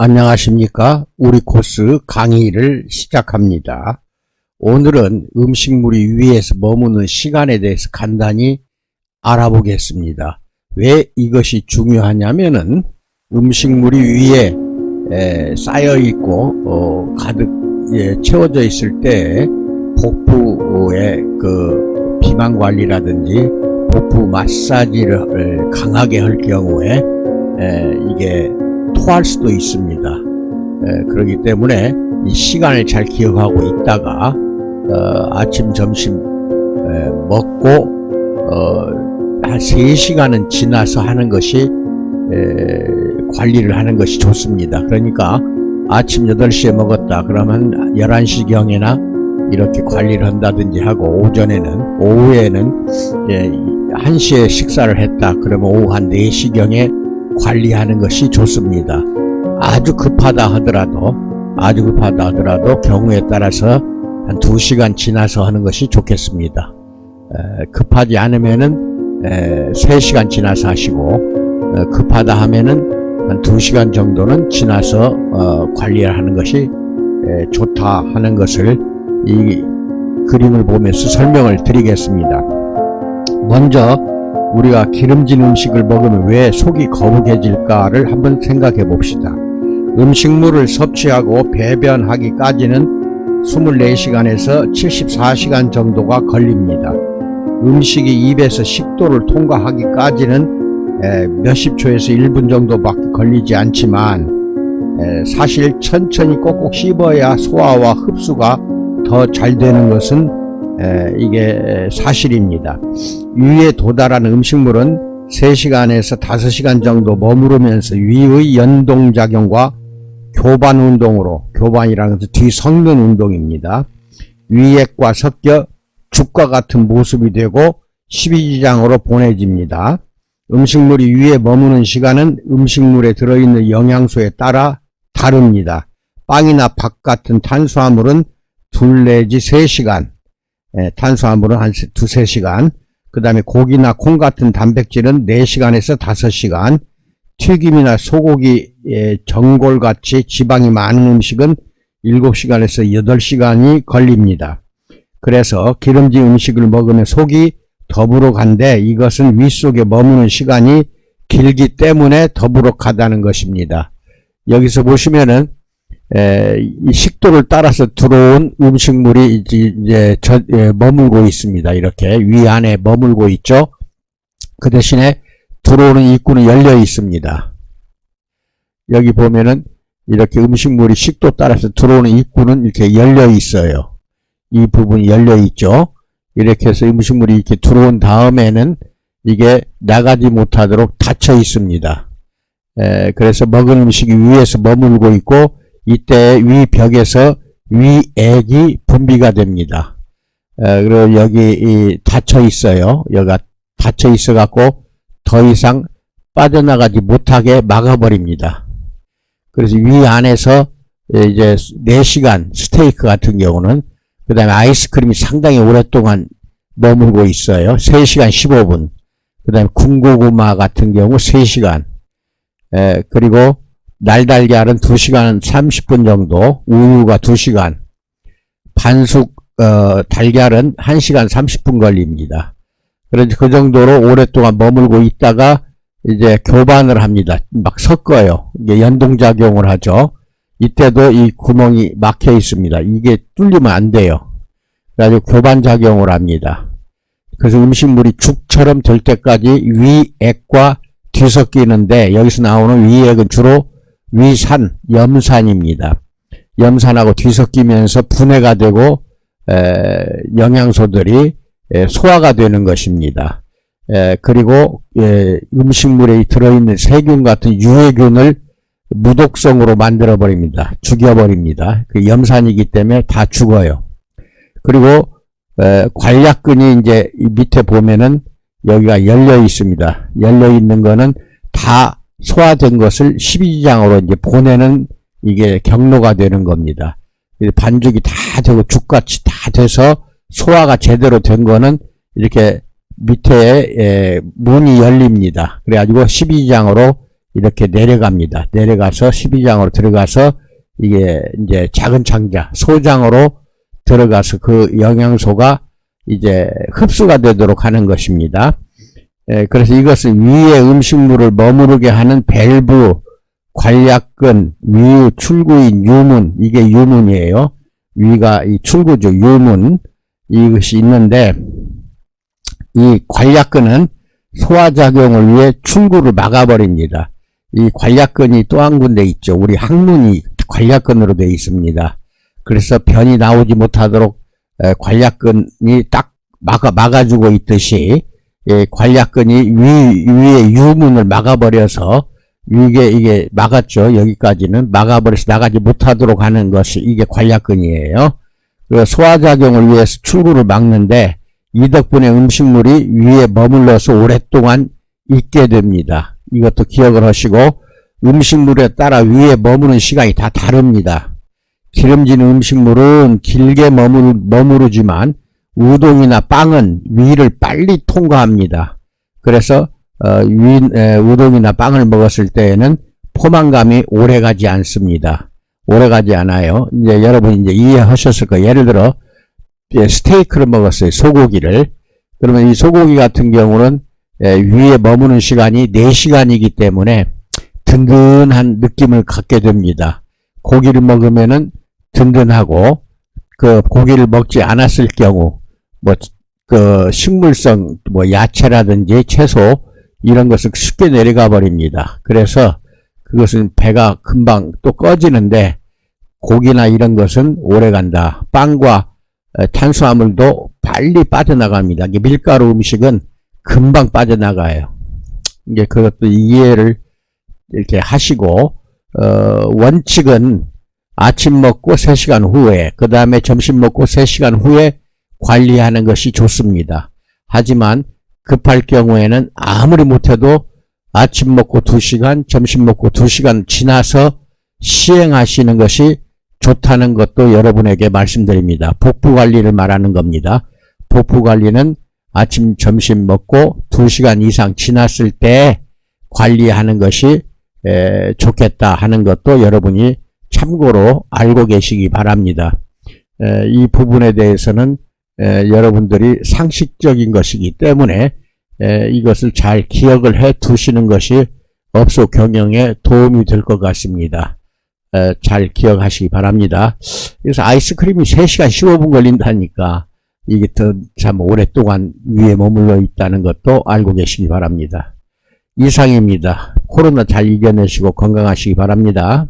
안녕하십니까. 우리 코스 강의를 시작합니다. 오늘은 음식물이 위에서 머무는 시간에 대해서 간단히 알아보겠습니다. 왜 이것이 중요하냐면은 음식물이 위에 에, 쌓여 있고 어, 가득 예, 채워져 있을 때 복부의 그 비만 관리라든지 복부 마사지를 강하게 할 경우에 에, 이게 토할 수도 있습니다. 에, 그렇기 때문에 이 시간을 잘 기억하고 있다가 어, 아침 점심 에, 먹고 어, 한 3시간은 지나서 하는 것이 에, 관리를 하는 것이 좋습니다. 그러니까 아침 8시에 먹었다 그러면 11시경에나 이렇게 관리를 한다든지 하고 오전에는 오후에는 예, 1시에 식사를 했다 그러면 오후 한 4시경에 관리하는 것이 좋습니다. 아주 급하다 하더라도 아주 급하다 하더라도 경우에 따라서 한 2시간 지나서 하는 것이 좋겠습니다. 에, 급하지 않으면은 에, 3시간 지나서 하시고 어, 급하다 하면은 한 2시간 정도는 지나서 어, 관리를 하는 것이 에, 좋다 하는 것을 이 그림을 보면서 설명을 드리겠습니다. 먼저 우리가 기름진 음식을 먹으면 왜 속이 거북해질까를 한번 생각해 봅시다. 음식물을 섭취하고 배변하기까지는 24시간에서 74시간 정도가 걸립니다. 음식이 입에서 식도를 통과하기까지는 에, 몇십 초에서 1분 정도밖에 걸리지 않지만 에, 사실 천천히 꼭꼭 씹어야 소화와 흡수가 더 잘 되는 것은 에, 이게 사실입니다. 위에 도달한 음식물은 3시간에서 5시간 정도 머무르면서 위의 연동작용과 교반 운동으로, 교반이라는 것은 뒤섞는 운동입니다. 위액과 섞여 죽과 같은 모습이 되고 십이지장으로 보내집니다. 음식물이 위에 머무는 시간은 음식물에 들어있는 영양소에 따라 다릅니다. 빵이나 밥 같은 탄수화물은 둘 내지 세 시간, 예, 탄수화물은 한 두세 시간, 그 다음에 고기나 콩 같은 단백질은 4시간에서 5시간, 튀김이나 소고기, 예, 전골같이 지방이 많은 음식은 7시간에서 8시간이 걸립니다. 그래서 기름진 음식을 먹으면 속이 더부러 간데 이것은 윗속에 머무는 시간이 길기 때문에 더부러 가다는 것입니다. 여기서 보시면은 에, 이 식도를 따라서 들어온 음식물이 이제, 저, 에, 머물고 있습니다. 이렇게 위 안에 머물고 있죠. 그 대신에 들어오는 입구는 열려 있습니다. 여기 보면은 이렇게 음식물이 식도 따라서 들어오는 입구는 이렇게 열려 있어요. 이 부분이 열려 있죠. 이렇게 해서 음식물이 이렇게 들어온 다음에는 이게 나가지 못하도록 닫혀 있습니다. 에, 그래서 먹은 음식이 위에서 머물고 있고 이때 위 벽에서 위액이 분비가 됩니다. 에, 그리고 여기 이 닫혀 있어요. 여기가 닫혀 있어 갖고 더 이상 빠져나가지 못하게 막아버립니다. 그래서 위 안에서 이제 4시간 스테이크 같은 경우는 그 다음에 아이스크림이 상당히 오랫동안 머물고 있어요. 3시간 15분. 그 다음에 군고구마 같은 경우 3시간. 에, 그리고 날달걀은 2시간 30분 정도, 우유가 2시간, 반숙 어, 달걀은 1시간 30분 걸립니다. 그래서 그 정도로 오랫동안 머물고 있다가 이제 교반을 합니다. 막 섞어요. 이게 연동작용을 하죠. 이때도 이 구멍이 막혀 있습니다. 이게 뚫리면 안 돼요. 그래가지고 교반작용을 합니다. 그래서 음식물이 죽처럼 될 때까지 위액과 뒤섞이는데 여기서 나오는 위액은 주로 위산, 염산입니다. 염산하고 뒤섞이면서 분해가 되고 에, 영양소들이 에, 소화가 되는 것입니다. 에, 그리고 에, 음식물에 들어있는 세균 같은 유해균을 무독성으로 만들어 버립니다. 죽여버립니다. 그 염산이기 때문에 다 죽어요. 그리고 에, 관략근이 이제 이 밑에 보면은 여기가 열려 있습니다. 열려 있는 거는 다 소화된 것을 12지장으로 이제 보내는 이게 경로가 되는 겁니다. 반죽이 다 되고 죽같이 다 돼서 소화가 제대로 된 거는 이렇게 밑에 에, 문이 열립니다. 그래가지고 12지장으로 이렇게 내려갑니다. 내려가서 12장으로 들어가서 이게 이제 작은 창자, 소장으로 들어가서 그 영양소가 이제 흡수가 되도록 하는 것입니다. 에, 그래서 이것은 위의 음식물을 머무르게 하는 밸브, 관략근, 위 출구인 유문, 이게 유문이에요. 위가 이 출구죠, 유문. 이것이 있는데, 이 관략근은 소화작용을 위해 출구를 막아버립니다. 이 관략근이 또 한 군데 있죠. 우리 항문이 관략근으로 되어 있습니다. 그래서 변이 나오지 못하도록 에, 관략근이 딱 막아, 막아주고 있듯이 예, 관략근이 위, 위에 유문을 막아버려서 이게, 이게 막았죠. 여기까지는 막아버려서 나가지 못하도록 하는 것이 이게 관략근이에요. 그 소화작용을 위해서 출구를 막는데 이 덕분에 음식물이 위에 머물러서 오랫동안 있게 됩니다. 이것도 기억을 하시고 음식물에 따라 위에 머무는 시간이 다 다릅니다. 기름진 음식물은 길게 머무르, 머무르지만 우동이나 빵은 위를 빨리 통과합니다. 그래서 어, 위, 에, 우동이나 빵을 먹었을 때에는 포만감이 오래 가지 않습니다. 오래 가지 않아요. 이제 여러분 이제 이해하셨을 거예요. 예를 들어 예, 스테이크를 먹었어요. 소고기를. 그러면 이 소고기 같은 경우는 예, 위에 머무는 시간이 4시간이기 때문에 든든한 느낌을 갖게 됩니다. 고기를 먹으면은 든든하고 그 고기를 먹지 않았을 경우 뭐 그 식물성 뭐 야채라든지 채소 이런 것을 쉽게 내려가 버립니다. 그래서 그것은 배가 금방 또 꺼지는데 고기나 이런 것은 오래 간다. 빵과 어, 탄수화물도 빨리 빠져나갑니다. 밀가루 음식은 금방 빠져나가요. 이제 그것도 이해를 이렇게 하시고 어, 원칙은 아침 먹고 3시간 후에 그 다음에 점심 먹고 3시간 후에 관리하는 것이 좋습니다. 하지만 급할 경우에는 아무리 못해도 아침 먹고 2시간, 점심 먹고 2시간 지나서 시행하시는 것이 좋다는 것도 여러분에게 말씀드립니다. 복부 관리를 말하는 겁니다. 복부 관리는 아침, 점심 먹고 2시간 이상 지났을 때 관리하는 것이 에, 좋겠다 하는 것도 여러분이 참고로 알고 계시기 바랍니다. 에, 이 부분에 대해서는 에, 여러분들이 상식적인 것이기 때문에 에, 이것을 잘 기억을 해 두시는 것이 업소 경영에 도움이 될 것 같습니다. 에, 잘 기억하시기 바랍니다. 그래서 아이스크림이 3시간 15분 걸린다니까 이게 더참 오랫동안 위에 머물러 있다는 것도 알고 계시기 바랍니다. 이상입니다. 코로나 잘 이겨내시고 건강하시기 바랍니다.